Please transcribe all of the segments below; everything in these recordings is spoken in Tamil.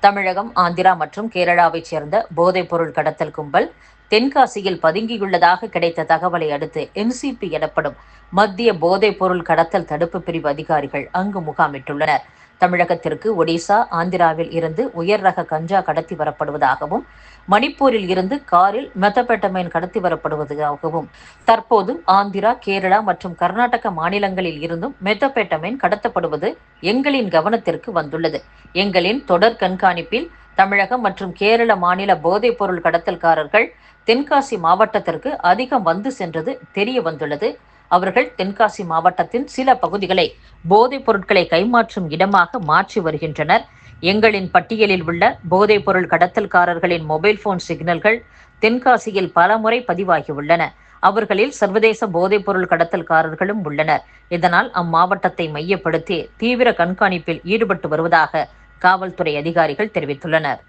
தமிழகம் ஆந்திரா மற்றும் கேரளாவைச் சேர்ந்த போதைப்பொருள் கடத்தல் கும்பல் தென்காசியில் பதுங்கியுள்ளதாக கிடைத்த தகவலை அடுத்து என்சிபி எனப்படும் மத்திய போதைப்பொருள் கடத்தல் தடுப்பு பிரிவு அதிகாரிகள் அங்கு முகாமிட்டுள்ளனர். தமிழகத்திற்கு ஒடிசா ஆந்திராவில் இருந்து உயர் ரக கஞ்சா கடத்தி வரப்படுவதாகவும் மணிப்பூரில் இருந்து காரில் மெத்தபெட்டமைன் கடத்தி வரப்படுவதாகவும் தற்போது ஆந்திரா கேரளா மற்றும் கர்நாடக மாநிலங்களில் இருந்தும் மெத்தபெட்டமைன் கடத்தப்படுவது எங்களின் கவனத்திற்கு வந்துள்ளது. எங்களின் தொடர் கண்காணிப்பில் தமிழகம் மற்றும் கேரள மாநில போதைப்பொருள் கடத்தல்காரர்கள் தென்காசி மாவட்டத்திற்கு அதிகம் வந்து சென்றது தெரிய வந்துள்ளது. அவர்கள் தென்காசி மாவட்டத்தின் சில பகுதிகளை போதைப் பொருட்களை கைமாற்றும் இடமாக மாற்றி வருகின்றனர். எங்களின் பட்டியலில் உள்ள போதைப் பொருள் கடத்தல்காரர்களின் மொபைல் போன் சிக்னல்கள் தென்காசியில் பல முறை பதிவாகியுள்ளன அவர்களில் சர்வதேச போதைப் பொருள் கடத்தல்காரர்களும் உள்ளனர். இதனால் அம்மாவட்டத்தை மையப்படுத்தி தீவிர கண்காணிப்பில் ஈடுபட்டு வருவதாக காவல்துறை அதிகாரிகள் தெரிவித்துள்ளனர்.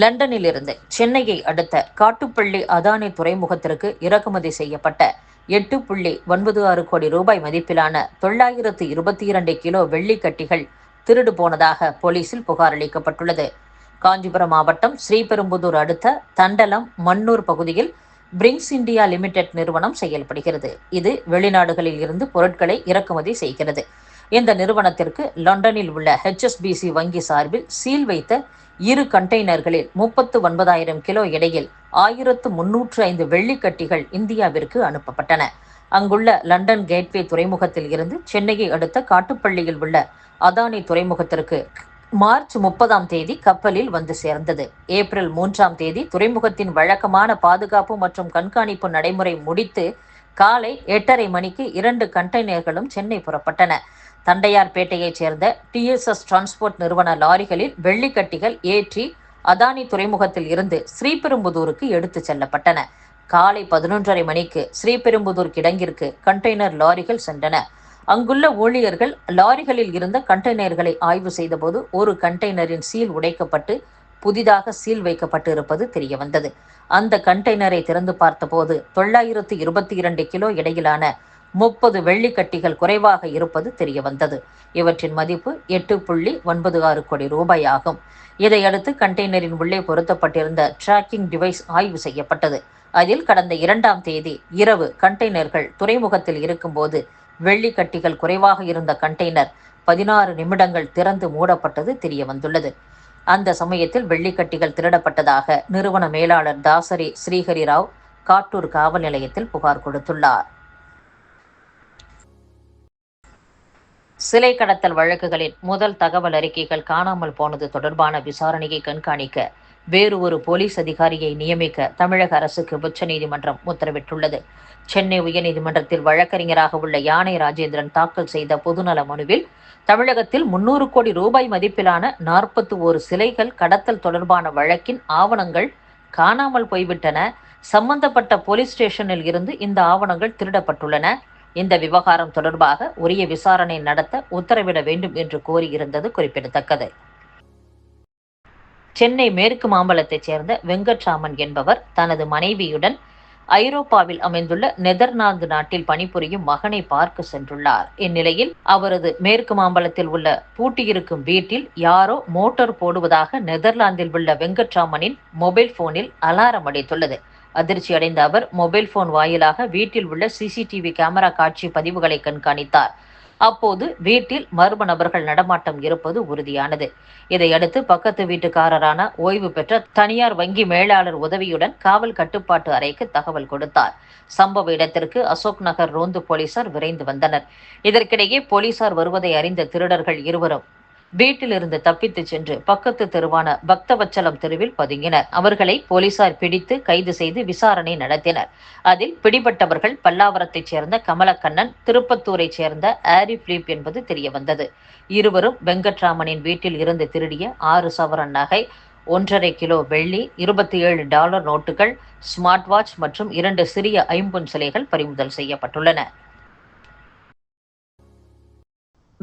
லண்டனில் இருந்து சென்னையை அடுத்த காட்டுப்பள்ளி அதானி துறைமுகத்திற்கு இறக்குமதி செய்யப்பட்ட எட்டு புள்ளி ஒன்பது ஆறு கோடி ரூபாய் மதிப்பிலான தொள்ளாயிரத்து இருபத்தி இரண்டு கிலோ வெள்ளிக்கட்டிகள் திருடு போனதாக போலீசில் புகார் அளிக்கப்பட்டுள்ளது. காஞ்சிபுரம் மாவட்டம் ஸ்ரீபெரும்புதூர் அடுத்த தண்டலம் மன்னூர் பகுதியில் பிரிங்ஸ் இந்தியா லிமிடெட் நிறுவனம் செயல்படுகிறது. இது வெளிநாடுகளில் இருந்து பொருட்களை இறக்குமதி செய்கிறது. இந்த நிறுவனத்திற்கு லண்டனில் உள்ள ஹெச்எஸ்பிசி வங்கி சார்பில் சீல் வைத்த இரு கண்டெய்னர்களில் முப்பத்து ஒன்பதாயிரம் கிலோ எடையில் ஆயிரத்து முன்னூற்று ஐந்து வெள்ளிக்கட்டிகள் இந்தியாவிற்கு அனுப்பப்பட்டன. அங்குள்ள லண்டன் கேட்வே துறைமுகத்தில் இருந்து சென்னையை அடுத்த காட்டுப்பள்ளியில் உள்ள அதானி துறைமுகத்திற்கு மார்ச் முப்பதாம் தேதி கப்பலில் வந்து சேர்ந்தது. ஏப்ரல் மூன்றாம் தேதி துறைமுகத்தின் வழக்கமான பாதுகாப்பு மற்றும் கண்காணிப்பு நடைமுறை முடித்து காலை எட்டரை மணிக்கு இரண்டு கண்டெய்னர்களும் சென்னை புறப்பட்டன. தண்டையார்பேட்டையைச் சேர்ந்த டிஎஸ்எஸ் டிரான்ஸ்போர்ட் நிறுவன லாரிகளில் வெள்ளிக்கட்டிகள் ஏற்றி அதானி துறைமுகத்தில் இருந்து ஸ்ரீபெரும்புதூருக்கு எடுத்துச் செல்லப்பட்டன. காலை பதினொன்றரை மணிக்கு ஸ்ரீபெரும்புதூர் கிடங்கிற்கு கண்டெய்னர் லாரிகள் சென்றன. அங்குள்ள ஊழியர்கள் லாரிகளில் இருந்த கண்டெய்னர்களை ஆய்வு செய்தபோது ஒரு கண்டெய்னரின் சீல் உடைக்கப்பட்டு புதிதாக சீல் வைக்கப்பட்டு இருப்பது தெரிய வந்தது அந்த கண்டெய்னரை திறந்து பார்த்தபோது தொள்ளாயிரத்து இருபத்தி இரண்டு கிலோ இடையிலான முப்பது வெள்ளிக்கட்டிகள் குறைவாக இருப்பது தெரிய வந்தது இவற்றின் மதிப்பு எட்டு புள்ளி ஒன்பது ஆறு கோடி ரூபாய் ஆகும் இதையடுத்து கண்டெய்னரின் உள்ளே பொருத்தப்பட்டிருந்த டிராக்கிங் டிவைஸ் ஆய்வு செய்யப்பட்டது. அதில் கடந்த இரண்டாம் தேதி இரவு கண்டெய்னர்கள் துறைமுகத்தில் இருக்கும்போது வெள்ளிக்கட்டிகள் குறைவாக இருந்த கண்டெய்னர் பதினாறு நிமிடங்கள் திறந்து மூடப்பட்டது தெரிய வந்துள்ளது அந்த சமயத்தில் வெள்ளிக்கட்டிகள் திருடப்பட்டதாக நிறுவன மேலாளர் தாசரி ஸ்ரீஹரி ராவ் காட்டூர் காவல் நிலையத்தில் புகார் கொடுத்துள்ளார். சிலை கடத்தல் வழக்குகளின் முதல் தகவல் அறிக்கைகள் காணாமல் போனது தொடர்பான விசாரணையை கண்காணிக்க வேறு ஒரு போலீஸ் அதிகாரியை நியமிக்க தமிழக அரசுக்கு உச்சநீதிமன்றம் உத்தரவிட்டுள்ளது. சென்னை உயர்நீதிமன்றத்தில் வழக்கறிஞராக உள்ள யானை ராஜேந்திரன் தாக்கல் செய்த பொதுநல மனுவில் தமிழகத்தில் முன்னூறு கோடி ரூபாய் மதிப்பிலான நாற்பத்தி ஓரு சிலைகள் கடத்தல் தொடர்பான வழக்கின் ஆவணங்கள் காணாமல் போய்விட்டன. சம்பந்தப்பட்ட போலீஸ் ஸ்டேஷனில் இருந்து இந்த ஆவணங்கள் திருடப்பட்டுள்ளன. இந்த விவகாரம் தொடர்பாக உரிய விசாரணை நடத்த உத்தரவிட வேண்டும் என்று கோரியிருந்தது குறிப்பிடத்தக்கது. சென்னை மேற்கு மாம்பலத்தைச் சேர்ந்த வெங்கட்ராமன் என்பவர் தனது மனைவியுடன் ஐரோப்பாவில் அமைந்துள்ள நெதர்லாந்து நாட்டில் பணிபுரியும் மகனை பார்க்க சென்றுள்ளார். இந்நிலையில் அவரது மேற்கு மாம்பலத்தில் உள்ள பூட்டியிருக்கும் வீட்டில் யாரோ மோட்டார் போடுவதாக நெதர்லாந்தில் உள்ள வெங்கட்ராமனின் மொபைல் போனில் அலாரம் அடித்துள்ளது. அதிர்ச்சி அடைந்த அவர் மொபைல் போன் வாயிலாக வீட்டில் உள்ள சிசிடிவி கேமரா காட்சி பதிவுகளை கண்காணித்தார். அப்போது வீட்டில் மர்ம நபர்கள் நடமாட்டம் இருப்பது உறுதியானது. இதையடுத்து பக்கத்து வீட்டுக்காரரான ஓய்வு பெற்ற தனியார் வங்கி மேலாளர் உதவியுடன் காவல் கட்டுப்பாட்டு அறைக்கு தகவல் கொடுத்தார். சம்பவ இடத்திற்கு அசோக் நகர் ரோந்து போலீசார் விரைந்து வந்தனர். இதற்கிடையே போலீசார் வருவதை அறிந்த திருடர்கள் இருவரும் வீட்டிலிருந்து தப்பித்துச் சென்று பக்கத்து தெருவான பக்தவச்சலம் தெருவில் பதுங்கினர். அவர்களை போலீசார் பிடித்து கைது செய்து விசாரணை நடத்தினர். அதில் பிடிபட்டவர்கள் பல்லாவரத்தைச் சேர்ந்த கமலக்கண்ணன் திருப்பத்தூரைச் சேர்ந்த ஆரி பிலிப் என்பது தெரியவந்தது. இருவரும் வெங்கட்ராமனின் வீட்டில் இருந்து திருடிய ஆறு சவரன் நகை ஒன்றரை கிலோ வெள்ளி இருபத்தி ஏழு டாலர் நோட்டுகள் ஸ்மார்ட் வாட்ச் மற்றும் இரண்டு சிறிய ஐம்பொன் சிலைகள் பறிமுதல் செய்யப்பட்டுள்ளன.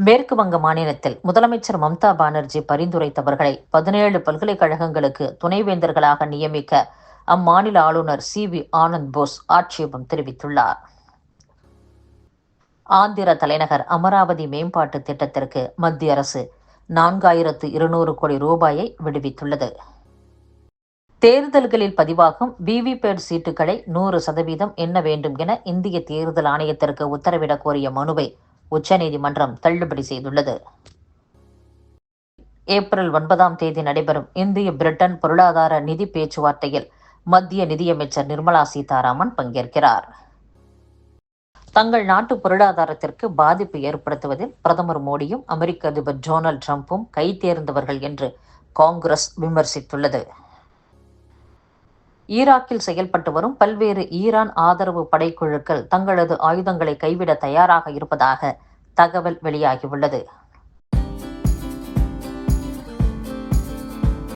மேற்கு வங்க மாநிலத்தில் முதலமைச்சர் மம்தா பானர்ஜி பரிந்துரைத்தவர்களை பதினேழு பல்கலைக்கழகங்களுக்கு துணைவேந்தர்களாக நியமிக்க அம்மாநில ஆளுநர் சி வி ஆனந்த் போஸ் ஆட்சேபம் தெரிவித்துள்ளார். ஆந்திர தலைநகர் அமராவதி மேம்பாட்டு திட்டத்திற்கு மத்திய அரசு நான்காயிரத்து இருநூறு கோடி ரூபாயை விடுவித்துள்ளது. தேர்தல்களில் பதிவாகும் விவிபேட் சீட்டுகளை நூறு சதவீதம் எண்ண வேண்டும் என இந்திய தேர்தல் ஆணையத்திற்கு உத்தரவிடக் கோரிய மனுவை உச்சநீதிமன்றம் தள்ளுபடி செய்துள்ளது. ஏப்ரல் ஒன்பதாம் தேதி நடைபெறும் இந்திய பிரிட்டன் பொருளாதார நிதி பேச்சுவார்த்தையில் மத்திய நிதியமைச்சர் நிர்மலா சீதாராமன் பங்கேற்கிறார். தங்கள் நாட்டு பொருளாதாரத்திற்கு பாதிப்பு ஏற்படுத்துவதில் பிரதமர் மோடியும் அமெரிக்க அதிபர் டொனால்ட் ட்ரம்ப்பும் கைதேர்ந்தவர்கள் என்று காங்கிரஸ் விமர்சித்துள்ளது. ஈராக்கில் செயல்பட்டு வரும் பல்வேறு ஈரான் ஆதரவு படைக்குழுக்கள் தங்களது ஆயுதங்களை கைவிட தயாராக இருப்பதாக தகவல் வெளியாகியுள்ளது.